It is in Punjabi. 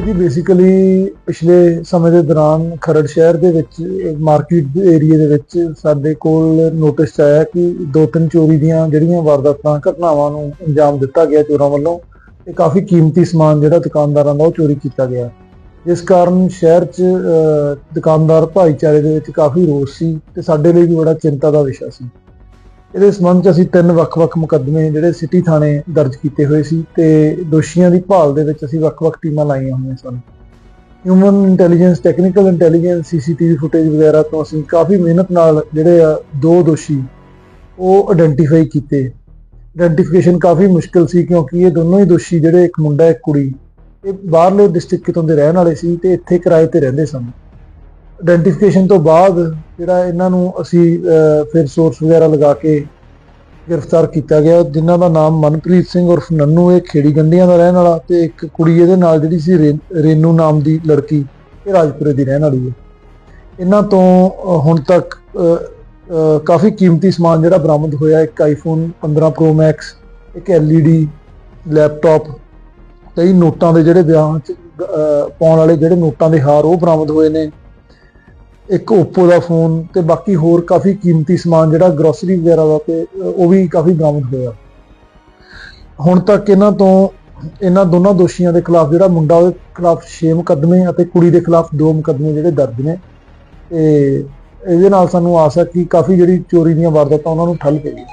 ਜੀ ਬੇਸਿਕਲੀ ਪਿਛਲੇ ਸਮੇਂ ਦੇ ਦੌਰਾਨ ਖਰੜ ਸ਼ਹਿਰ ਦੇ ਵਿੱਚ ਮਾਰਕੀਟ ਦੇ ਏਰੀਆ ਦੇ ਵਿੱਚ ਸਾਡੇ ਕੋਲ ਨੋਟਿਸ 'ਚ ਆਇਆ ਕਿ ਦੋ ਤਿੰਨ ਚੋਰੀ ਦੀਆਂ ਜਿਹੜੀਆਂ ਵਾਰਦਾਤਾਂ, ਘਟਨਾਵਾਂ ਨੂੰ ਅੰਜਾਮ ਦਿੱਤਾ ਗਿਆ ਚੋਰਾਂ ਵੱਲੋਂ। ਤੇ ਕਾਫੀ ਕੀਮਤੀ ਸਮਾਨ ਜਿਹੜਾ ਦੁਕਾਨਦਾਰਾਂ ਦਾ ਉਹ ਚੋਰੀ ਕੀਤਾ ਗਿਆ। ਜਿਸ ਕਾਰਨ ਸ਼ਹਿਰ 'ਚ ਦੁਕਾਨਦਾਰ ਭਾਈਚਾਰੇ ਦੇ ਵਿੱਚ ਕਾਫੀ ਰੋਸ ਸੀ ਤੇ ਸਾਡੇ ਲਈ ਵੀ ਬੜਾ ਚਿੰਤਾ ਦਾ ਵਿਸ਼ਾ ਸੀ। ਇਹਦੇ ਸੰਬੰਧ 'ਚ ਅਸੀਂ ਤਿੰਨ ਵੱਖ-ਵੱਖ ਮੁਕੱਦਮੇ ਜਿਹੜੇ ਸਿਟੀ ਥਾਣੇ ਦਰਜ ਕੀਤੇ ਹੋਏ ਸੀ ਤੇ ਦੋਸ਼ੀਆਂ ਦੀ ਭਾਲ ਦੇ ਵਿੱਚ ਅਸੀਂ ਵੱਖ-ਵੱਖ ਟੀਮਾਂ ਲਾਈਆਂ ਹੋਈਆਂ ਸਨ। Human intelligence technical intelligence CCTV footage ਵਗੈਰਾ ਤੋਂ ਅਸੀਂ ਕਾਫੀ ਮਿਹਨਤ ਨਾਲ ਜਿਹੜੇ ਆ ਦੋ ਦੋਸ਼ੀ ਉਹ ਆਇਡੈਂਟੀਫਾਈ ਕੀਤੇ। ਆਇਡੈਂਟੀਫਿਕੇਸ਼ਨ ਕਾਫੀ ਮੁਸ਼ਕਲ ਸੀ ਕਿਉਂਕਿ ਇਹ ਦੋਨੋਂ ਹੀ ਦੋਸ਼ੀ ਜਿਹੜੇ ਇੱਕ ਮੁੰਡਾ, ਇੱਕ ਕੁੜੀ, ਇਹ ਬਾਹਰਲੇ ਡਿਸਟ੍ਰਿਕਟ ਕਿਤੋਂ ਦੇ ਰਹਿਣ ਵਾਲੇ ਸੀ ਤੇ ਇੱਥੇ ਕਿਰਾਏ ਤੇ ਰਹਿੰਦੇ ਸਨ। ਆਇਡੈਂਟੀਫਿਕੇਸ਼ਨ ਤੋਂ ਬਾਅਦ ਜਿਹੜਾ ਇਹਨਾਂ ਨੂੰ ਅਸੀਂ ਫਿਰ ਸੋਰਸ ਵਗੈਰਾ ਲਗਾ ਕੇ ਗ੍ਰਿਫਤਾਰ ਕੀਤਾ ਗਿਆ, ਜਿਨ੍ਹਾਂ ਦਾ ਨਾਮ ਮਨਪ੍ਰੀਤ ਸਿੰਘ ਉਰਫ ਨੰਨੂ ਇਹ ਖੇੜੀ ਗੰਡੀਆਂ ਦਾ ਰਹਿਣ ਵਾਲਾ ਤੇ ਇੱਕ ਕੁੜੀ ਇਹਦੇ ਨਾਲ ਜਿਹੜੀ ਸੀ ਰੇ- ਰੇਨੂ ਨਾਮ ਦੀ ਲੜਕੀ ਇਹ ਰਾਜਪੁਰੇ ਦੀ ਰਹਿਣ ਵਾਲੀ ਹੈ। ਇਹਨਾਂ ਤੋਂ ਹੁਣ ਤੱਕ ਕਾਫੀ ਕੀਮਤੀ ਸਮਾਨ ਜਿਹੜਾ ਬਰਾਮਦ ਹੋਇਆ, ਇੱਕ ਆਈਫੋਨ 15 ਪ੍ਰੋ ਮੈਕਸ ਇੱਕ LED ਲੈਪਟਾਪ ਕਈ ਨੋਟਾਂ ਦੇ ਜਿਹੜੇ ਵਿਆਹਾਂ 'ਚ ਪਾਉਣ ਵਾਲੇ ਜਿਹੜੇ ਨੋਟਾਂ ਦੇ ਹਾਰ ਉਹ ਬਰਾਮਦ ਹੋਏ ਨੇ। ਇੱਕ Oppo ਦਾ ਫੋਨ ਤੇ ਬਾਕੀ ਹੋਰ ਕਾਫੀ ਕੀਮਤੀ ਸਮਾਨ ਜਿਹੜਾ ਗਰੋਸਰੀ ਵਗੈਰਾ ਦਾ ਤੇ ਉਹ ਵੀ ਕਾਫੀ ਬਰਾਮਦ ਹੋਇਆ। ਹੁਣ ਤੱਕ ਇਹਨਾਂ ਤੋਂ, ਇਹਨਾਂ ਦੋਨਾਂ ਦੋਸ਼ੀਆਂ ਦੇ ਖਿਲਾਫ ਜਿਹੜਾ ਮੁੰਡਾ ਉਹਦੇ ਖਿਲਾਫ 6 ਮੁਕੱਦਮੇ ਅਤੇ ਕੁੜੀ ਦੇ ਖਿਲਾਫ 2 ਮੁਕੱਦਮੇ ਜਿਹੜੇ ਦਰਜ ਨੇ, ਤੇ ਇਹਦੇ ਨਾਲ ਸਾਨੂੰ ਆਸ ਹੈ ਕਿ ਕਾਫੀ ਜਿਹੜੀ ਚੋਰੀ ਦੀਆਂ ਵਾਰਦਾਤਾਂ ਉਹਨਾਂ ਨੂੰ ਠੱਲ ਪਏਗੀ